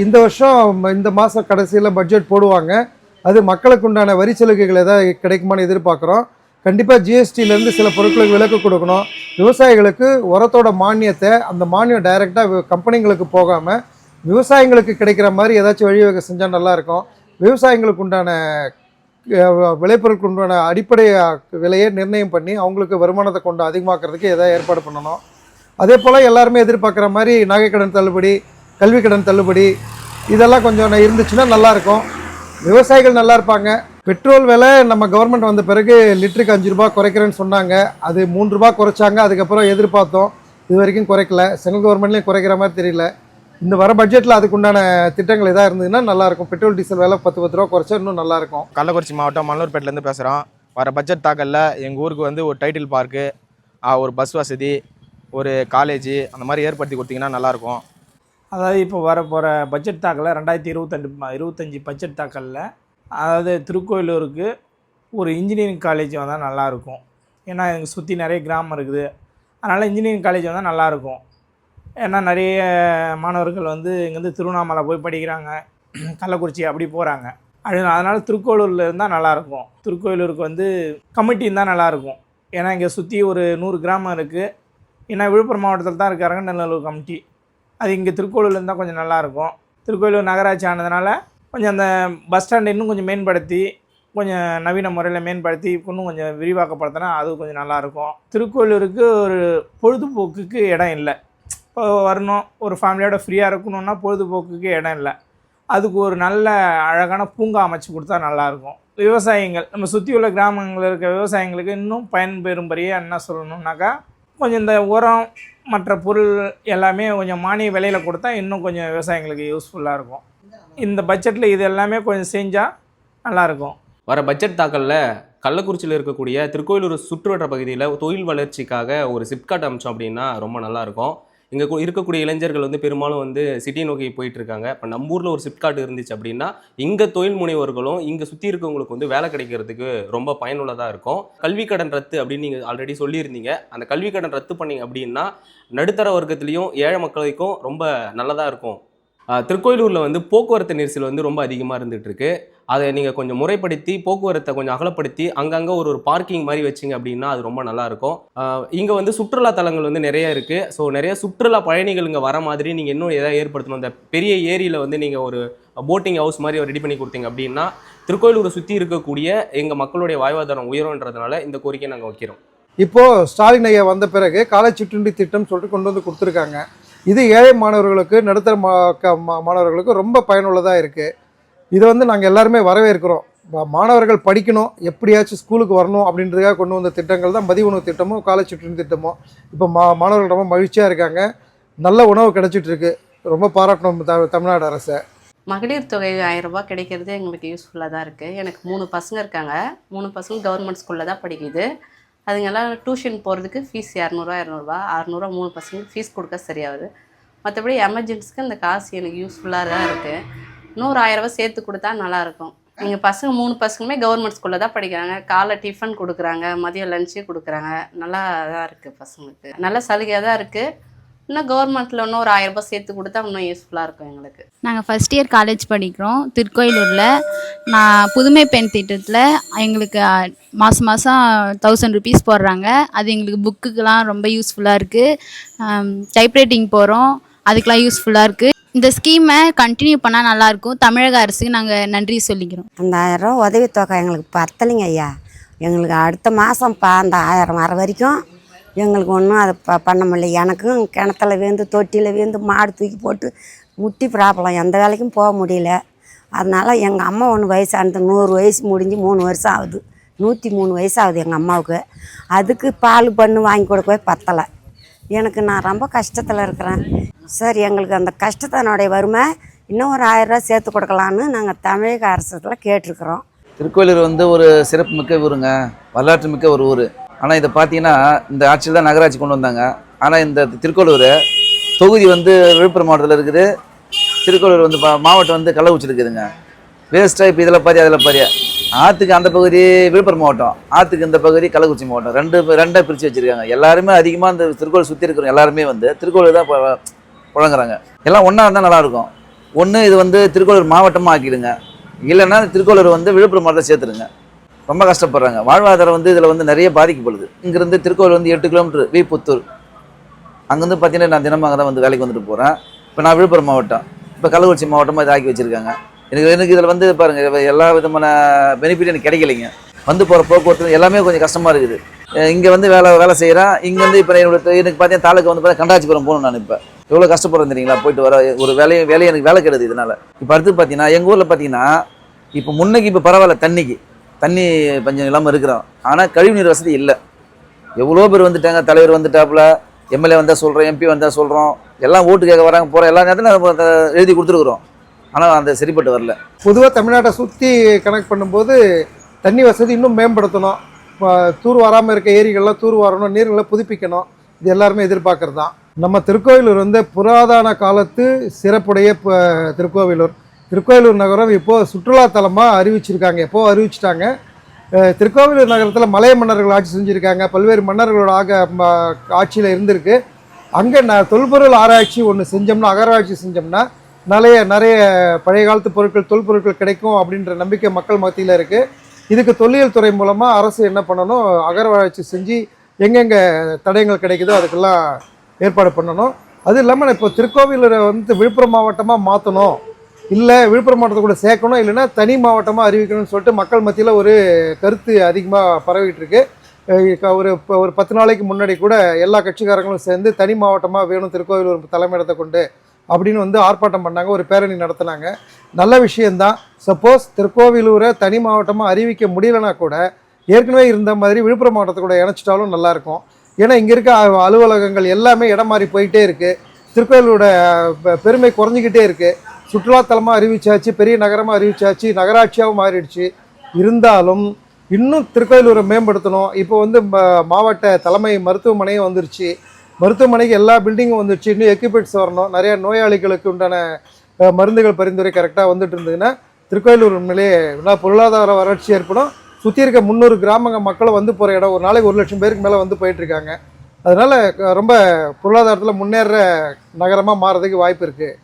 இந்த வருஷம் இந்த மாதம் கடைசியில் பட்ஜெட் போடுவாங்க. அது மக்களுக்கு உண்டான வரி சலுகைகள் எதாவது கிடைக்குமான்னு எதிர்பார்க்குறோம். கண்டிப்பாக ஜிஎஸ்டியிலேருந்து சில பொருட்களுக்கு விலக்கு கொடுக்கணும். விவசாயிகளுக்கு உரத்தோட மானியத்தை அந்த மானியம் டைரெக்டாக கம்பெனிங்களுக்கு போகாமல் விவசாயிங்களுக்கு கிடைக்கிற மாதிரி ஏதாச்சும் வழிவகை செஞ்சால் நல்லாயிருக்கும் விவசாயிங்களுக்கு உண்டான அஹ், விளைபொருட்களுக்கு உண்டான அடிப்படை விலையை நிர்ணயம் பண்ணி அவங்களுக்கு வருமானத்தை கொண்டு அதிகமாக்குறதுக்கு எதாவது ஏற்பாடு பண்ணணும். அதே போல் எல்லாருமே எதிர்பார்க்குற மாதிரி நகைக்கடன் தள்ளுபடி கல்வி கடன் தள்ளுபடி இதெல்லாம் கொஞ்சம் இருந்துச்சுன்னா நல்லாயிருக்கும். விவசாயிகள் நல்லா இருப்பாங்க பெட்ரோல் விலை நம்ம கவர்மெண்ட் வந்த பிறகு லிட்டருக்கு அஞ்சு ரூபாய் குறைக்கிறேன்னு சொன்னாங்க. அது மூன்று ரூபாய் குறைச்சாங்க. அதுக்கப்புறம் எதிர்பார்த்தோம். இது வரைக்கும் குறைக்கல. சென்ட்ரல் கவர்மெண்ட்லேயும் குறைக்கிற மாதிரி தெரியல. இந்த வர பட்ஜெட்டில் அதுக்குண்டான திட்டங்கள் எதாவது இருந்ததுன்னா நல்லாயிருக்கும். பெட்ரோல் டீசல் விலை பத்து பத்து ரூபா குறைச்சா இன்னும் நல்லாயிருக்கும். கள்ளக்குறிச்சி மாவட்டம் மல்லூர்பேட்டிலேருந்து பேசுகிறோம் வர பட்ஜெட் தாக்கலில் எங்கள் ஊருக்கு வந்து ஒரு டைட்டில் பார்க்கு ஒரு பஸ் வசதி ஒரு காலேஜ் அந்த மாதிரி ஏற்படுத்தி கொடுத்தீங்கன்னா நல்லாயிருக்கும். அதாவது இப்போ வர போகிற பட்ஜெட் தாக்கலில் ரெண்டாயிரத்தி இருபத்தஞ்சி இருபத்தஞ்சி பட்ஜெட் தாக்கலில். அதாவது திருக்கோயிலூருக்கு ஒரு இன்ஜினியரிங் காலேஜ் வந்தால் நல்லாயிருக்கும். ஏன்னா எங்கள் சுற்றி நிறைய கிராமம் இருக்குது. அதனால் இன்ஜினியரிங் காலேஜ் வந்தால் நல்லாயிருக்கும். ஏன்னா நிறைய மாணவர்கள் வந்து இங்கேருந்து திருவண்ணாமலை போய் படிக்கிறாங்க. கள்ளக்குறிச்சி அப்படி போகிறாங்க. அது அதனால் திருக்கோயிலூரில் இருந்தால் நல்லாயிருக்கும். திருக்கோயிலூருக்கு வந்து கமிட்டி இருந்தால் நல்லாயிருக்கும். ஏன்னா இங்கே சுற்றி ஒரு நூறு கிராமம் இருக்குது. ஏன்னா விழுப்புரம் மாவட்டத்தில் தான் இருக்காருங்க நல்லூர் கமிட்டி. அது இங்கே திருக்கோயிலூர் இருந்தால் கொஞ்சம் நல்லாயிருக்கும் திருக்கோயிலூர் நகராட்சி ஆனதுனால கொஞ்சம் அந்த பஸ் ஸ்டாண்ட் இன்னும் கொஞ்சம் மேம்படுத்தி கொஞ்சம் நவீன முறையில் மேம்படுத்தி இன்னும் கொஞ்சம் விரிவாக்கப்படுத்தினா அது கொஞ்சம் நல்லாயிருக்கும் திருக்கோயிலூருக்கு ஒரு பொழுதுபோக்குக்கு இடம் இல்லை. இப்போ வரணும் ஒரு ஃபேமிலியோட ஃப்ரீயாக இருக்கணும்னா பொழுதுபோக்குக்கு இடம் இல்லை. அதுக்கு ஒரு நல்ல அழகான பூங்கா அமைச்சு கொடுத்தா நல்லாயிருக்கும் விவசாயிகள் நம்ம சுற்றி உள்ள கிராமங்களில் இருக்க விவசாயிங்களுக்கு இன்னும் பயன்பெறும்படியே என்ன சொல்லணும்னாக்கா கொஞ்சம் இந்த உரம் மற்ற பொருள் எல்லாமே கொஞ்சம் மானிய விலையில் கொடுத்தா இன்னும் கொஞ்சம் விவசாயிங்களுக்கு யூஸ்ஃபுல்லாக இருக்கும். இந்த பட்ஜெட்டில் இது எல்லாமே கொஞ்சம் செஞ்சால் நல்லாயிருக்கும் வர பட்ஜெட் தாக்கலில் கள்ளக்குறிச்சியில் இருக்கக்கூடிய திருக்கோயிலூர் சுற்றுவட்ட பகுதியில் தொழில் வளர்ச்சிக்காக ஒரு சிப்காட் அமைச்சோம் அப்படின்னா ரொம்ப நல்லாயிருக்கும் இங்கே இருக்கக்கூடிய இளைஞர்கள் வந்து பெரும்பாலும் வந்து சிட்டி நோக்கி போயிட்டு இருக்காங்க இப்போ நம்ம ஊரில் ஒரு சிப்காட் இருந்துச்சு அப்படின்னா இங்கே தொழில் முனைவர்களும் இங்கே சுற்றி இருக்கவங்களுக்கு வந்து வேலை கிடைக்கிறதுக்கு ரொம்ப பயனுள்ளதாக இருக்கும். கல்வி கடன் ரத்து அப்படின்னு நீங்கள் ஆல்ரெடி சொல்லியிருந்தீங்க. அந்த கல்வி கடன் ரத்து பண்ணிங்க அப்படின்னா நடுத்தர வர்க்கத்துலேயும் ஏழை மக்களுக்கும் ரொம்ப நல்லதாக இருக்கும். திருக்கோயிலூரில் வந்து போக்குவரத்து நெரிசல் வந்து ரொம்ப அதிகமாக இருந்துகிட்ருக்கு அதை நீங்கள் கொஞ்சம் முறைப்படுத்தி போக்குவரத்தை கொஞ்சம் அகலப்படுத்தி அங்கங்கே ஒரு ஒரு பார்க்கிங் மாதிரி வச்சிங்க அப்படின்னா அது ரொம்ப நல்லாயிருக்கும் இங்கே வந்து சுற்றுலா தலங்கள் வந்து நிறைய இருக்குது ஸோ நிறைய சுற்றுலா பயணிகள் இங்கே வர மாதிரி நீங்கள் இன்னும் எதாவது ஏற்படுத்தணும்? இந்த பெரிய ஏரியில் வந்து நீங்கள் ஒரு போட்டிங் ஹவுஸ் மாதிரி ரெடி பண்ணி கொடுத்தீங்க அப்படின்னா திருக்கோயிலூரை சுற்றி இருக்கக்கூடிய எங்கள் மக்களுடைய வாழ்வாதாரம் உயரும்ன்றதுனால இந்த கோரிக்கையை நாங்கள் வைக்கிறோம். இப்போது ஸ்டாலின் ஐயா வந்த பிறகு காலை சிற்றுண்டி திட்டம் சொல்லிட்டு கொண்டு வந்து கொடுத்துருக்காங்க. இது ஏழை மாணவர்களுக்கு நடுத்தர மா க- மா- மாணவர்களுக்கு ரொம்ப பயனுள்ளதாக இருக்குது இதை வந்து நாங்கள் எல்லாருமே வரவேற்கிறோம். மாணவர்கள் படிக்கணும் எப்படியாச்சும் ஸ்கூலுக்கு வரணும் அப்படின்றதுக்காக கொண்டு வந்த திட்டங்கள் தான் மதிய உணவு திட்டமும் காலை சிற்றுண்டி திட்டமும் இப்போ மா மாணவர்கள் ரொம்ப மகிழ்ச்சியாக இருக்காங்க. நல்ல உணவு கிடைச்சிட்ருக்கு ரொம்ப பாராட்டணும் த தமிழ்நாடு அரசை. மகளிர் தொகை ஆயிரம் ரூபாய் கிடைக்கிறது எங்களுக்கு யூஸ்ஃபுல்லாக தான் இருக்குது எனக்கு மூணு பசங்க இருக்காங்க. மூணு பசங்க கவர்மெண்ட் ஸ்கூலில் தான் படிக்குது. அதுங்கெல்லாம் டியூஷன் போகிறதுக்கு ஃபீஸ் இரநூறுவா இரநூறுபா அறநூறுவா மூணு பசங்களுக்கு ஃபீஸ் கொடுக்க சரியாகுது. மற்றபடி எமர்ஜென்சிக்கு இந்த காசு எனக்கு யூஸ்ஃபுல்லாக தான் இருக்குது இன்னொரு ஆயிரம் சேர்த்து கொடுத்தா நல்லாயிருக்கும். எங்கள் பசங்க மூணு பசங்களுமே கவர்மெண்ட் ஸ்கூலில் தான் படிக்கிறாங்க. காலை டிஃபன் கொடுக்குறாங்க மதியம் லஞ்சு கொடுக்குறாங்க. நல்லா தான் இருக்குது பசங்களுக்கு. நல்ல சலுகையாக தான் இருக்குது இன்னும் கவர்மெண்ட்டில் இன்னும் ஒரு ஆயிரம் ரூபாய் சேர்த்து கொடுத்தா இன்னும் யூஸ்ஃபுல்லாக இருக்கும் எங்களுக்கு. நாங்கள் ஃபஸ்ட் இயர் காலேஜ் படிக்கிறோம். திருக்கோயிலூரில் நான் புதுமை பெண் திட்டத்தில் எங்களுக்கு மாதம் மாதம் தௌசண்ட் ருபீஸ் போடுறாங்க. அது எங்களுக்கு புக்குக்கெலாம் ரொம்ப யூஸ்ஃபுல்லாக இருக்குது டைப்ரைட்டிங் போகிறோம் அதுக்கெலாம் யூஸ்ஃபுல்லாக இருக்குது இந்த ஸ்கீமை கண்டினியூ பண்ணால் நல்லாயிருக்கும் தமிழக அரசுக்கு நாங்கள் நன்றி சொல்லிக்கிறோம். அந்த ஆயிரம் உதவித்தொகை எங்களுக்கு பத்தலைங்க ஐயா. எங்களுக்கு அடுத்த மாதம் பா அந்த ஆயிரம் வர வரைக்கும் எங்களுக்கு ஒன்றும் அதை ப பண்ண முடியல. எனக்கும் கிணத்துல விழுந்து தொட்டியில் விழுந்து மாடு தூக்கி போட்டு முட்டி ப்ராப்ளம். எந்த வேலைக்கும் போக முடியல. அதனால் எங்கள் அம்மா ஒன்று வயசானது நூறு வயசு முடிஞ்சு மூணு வருஷம் ஆகுது. நூற்றி மூணு வயசு ஆகுது எங்கள் அம்மாவுக்கு. அதுக்கு பால் பண்ணு வாங்கி கொடுக்கவே பத்தலை. எனக்கு நான் ரொம்ப கஷ்டத்தில் இருக்கிறேன். சார் எங்களுக்கு அந்த கஷ்டத்தினுடைய வறுமை இன்னும் ஒரு ஆயிரரூவா சேர்த்து கொடுக்கலான்னு நாங்கள் தமிழக அரசத்தில் கேட்டிருக்கிறோம். திருக்கோயிலூர் வந்து ஒரு சிறப்பு மிக்க ஊருங்க. வரலாற்று மிக்க ஒரு ஊர். ஆனால் இதை பார்த்தீங்கன்னா இந்த ஆட்சியில் தான் நகராட்சி கொண்டு வந்தாங்க. ஆனால் இந்த திருக்கோளூர் தொகுதி வந்து விழுப்புரம் மாவட்டத்தில் இருக்குது. திருக்கோளூர் வந்து பா- மாவட்டம் வந்து கள்ளக்குறிச்சி இருக்குதுங்க. வேஸ்ட்டாக இப்போ இதில் பாதி அதில் பாரு. ஆற்றுக்கு அந்த பகுதி விழுப்புரம் மாவட்டம் ஆற்றுக்கு இந்த பகுதி கள்ளக்குறிச்சி மாவட்டம். ரெண்டு ரெண்டாக பிரித்து வச்சுருக்காங்க. எல்லாருமே அதிகமாக இந்த திருக்கோள் சுற்றி இருக்கிற எல்லாருமே வந்து திருக்கோளூர் தான் புழங்குறாங்க. எல்லாம் ஒன்றா இருந்தால் நல்லாயிருக்கும் ஒன்று இது வந்து திருக்கோளூர் மாவட்டமாக ஆக்கிடுங்க. இல்லைன்னா திருக்கோளூர் வந்து விழுப்புரம் மாவட்டத்தை சேர்த்துருங்க ரொம்ப கஷ்டப்படுறாங்க. வாழ்வாதாரம் வந்து இதில் வந்து நிறைய பாதிக்கப்படுது. இங்கேருந்து திருக்கோவில் வந்து எட்டு கிலோமீட்டர் வி புத்தூர் அங்கேருந்து பார்த்தீங்கன்னா நான் தினமாக தான் வந்து வேலைக்கு வந்துட்டு போகிறேன் இப்போ நான் விழுப்புரம் மாவட்டம். இப்போ கள்ளக்குறிச்சி மாவட்டமாக இதை ஆக்கி வச்சுருக்காங்க. எனக்கு எனக்கு இதில் வந்து பாருங்கள் எல்லா விதமான பெனிஃபிட் எனக்கு கிடைக்கலைங்க. வந்து போகிற போக்குவரத்து எல்லாமே கொஞ்சம் கஷ்டமாக இருக்குது. இங்கே வந்து வேலை வேலை செய்கிறேன் இங்கே வந்து இப்போ என்னோட எனக்கு பார்த்தீங்கன்னா தாலுக்கு வந்து பார்த்தா கண்டாச்சிபுரம் போகணும் நான் இப்போ. எவ்வளோ கஷ்டப்படுறேன் தெரியுங்களா? போயிட்டு வர ஒரு வேலையும் வேலையை எனக்கு வேலை கிடையாது இதனால். இப்போ அடுத்து பார்த்தீங்கன்னா எங்கள் ஊரில் பார்த்தீங்கன்னா இப்போ முன்னைக்கு இப்போ பரவாயில்ல தண்ணிக்கு. தண்ணி பஞ்சம் இல்லாமல் இருக்கிறோம். ஆனால் கழிவுநீர் வசதி இல்லை. எவ்வளோ பேர் வந்துட்டாங்க தலைவர் வந்துட்டாப்புல எம்எல்ஏ வந்தால் சொல்கிறோம் எம்பி வந்தால் சொல்கிறோம் எல்லாம் ஓட்டு கேட்க வராங்க போகிற எல்லா நேரத்துலையும் எழுதி கொடுத்துருக்குறோம். ஆனால் அந்த சரிப்பட்டு வரல. பொதுவாக தமிழ்நாட்டை சுற்றி கனெக்ட் பண்ணும்போது தண்ணி வசதி இன்னும் மேம்படுத்தணும். இப்போ தூர் வராமல் இருக்க ஏரிகள்லாம் தூர் வரணும் நீர்களை புதுப்பிக்கணும். இது எல்லாருமே எதிர்பார்க்குறது தான் நம்ம திருக்கோவிலூர் வந்து புராதன காலத்து சிறப்புடைய திருக்கோவிலூர். திருக்கோயிலூர் நகரம் இப்போது சுற்றுலாத்தலமாக அறிவிச்சிருக்காங்க எப்போது அறிவிச்சிட்டாங்க? திருக்கோவிலூர் நகரத்தில் மலைய மன்னர்கள் ஆட்சி செஞ்சுருக்காங்க பல்வேறு மன்னர்களோட ஆக ஆட்சியில் இருந்திருக்கு. அங்கே நான் தொல்பொருள் ஆராய்ச்சி ஒன்று செஞ்சோம்னா அகராய்ச்சி செஞ்சோம்னா நிறைய நிறைய பழைய காலத்து பொருட்கள் தொல்பொருட்கள் கிடைக்கும் அப்படின்ற நம்பிக்கை மக்கள் மத்தியில் இருக்குது இதுக்கு தொல்லியல் துறை மூலமாக அரசு என்ன பண்ணணும்? அகராய்ச்சி செஞ்சு எங்கெங்கே தடயங்கள் கிடைக்குதோ அதுக்கெல்லாம் ஏற்பாடு பண்ணணும். அது இல்லாமல் இப்போ திருக்கோவிலூரை வந்து விழுப்புரம் மாவட்டமாக மாற்றணும் இல்லை விழுப்புரம் மாவட்டத்தை கூட சேர்க்கணும். இல்லைன்னா தனி மாவட்டமாக அறிவிக்கணும்னு சொல்லிட்டு மக்கள் மத்தியில் ஒரு கருத்து அதிகமாக பரவிட்டு இருக்கு ஒரு இப்போ ஒரு பத்து நாளைக்கு முன்னாடி கூட எல்லா கட்சிக்காரங்களும் சேர்ந்து தனி மாவட்டமாக வேணும் திருக்கோவிலூர் தலைமையிடத்தை கொண்டு அப்படின்னு வந்து ஆர்ப்பாட்டம் பண்ணாங்க. ஒரு பேரணி நடத்தினாங்க. நல்ல விஷயந்தான் சப்போஸ் திருக்கோவிலூரை தனி மாவட்டமாக அறிவிக்க முடியலனா கூட ஏற்கனவே இருந்த மாதிரி விழுப்புரம் மாவட்டத்தை கூட இணைச்சிட்டாலும் நல்லாயிருக்கும். ஏன்னா இங்கே இருக்க அலுவலகங்கள் எல்லாமே இடம் மாறி போயிட்டே இருக்குது திருக்கோயிலோட பெ- பெருமை குறைஞ்சிக்கிட்டே இருக்குது சுற்றுலாத்தலமாக அறிவிச்சாச்சு பெரிய நகரமாக அறிவிச்சாச்சு நகராட்சியாகவும் மாறிடுச்சு. இருந்தாலும் இன்னும் திருக்கோயிலூரை மேம்படுத்தணும். இப்போ வந்து ம- மாவட்ட தலைமை மருத்துவமனையும் வந்துருச்சு. மருத்துவமனைக்கு எல்லா பில்டிங்கும் வந்துருச்சு. இன்னும் எக்யூப்மெண்ட்ஸ் வரணும். நிறைய நோயாளிகளுக்கு உண்டான மருந்துகள் பரிந்துரை கரெக்டாக வந்துட்டு இருந்ததுன்னா திருக்கோயிலூர் உண்மையிலேயே நல்லா பொருளாதார வளர்ச்சி ஏற்படும். சுற்றி இருக்க முந்நூறு கிராமங்க மக்களும் வந்து போகிற இடம் ஒரு நாளைக்கு ஒரு லட்சம் பேருக்கு மேலே வந்து போயிட்டுருக்காங்க அதனால் ரொம்ப பொருளாதாரத்தில் முன்னேற நகரமாக மாறதுக்கு வாய்ப்பு இருக்குது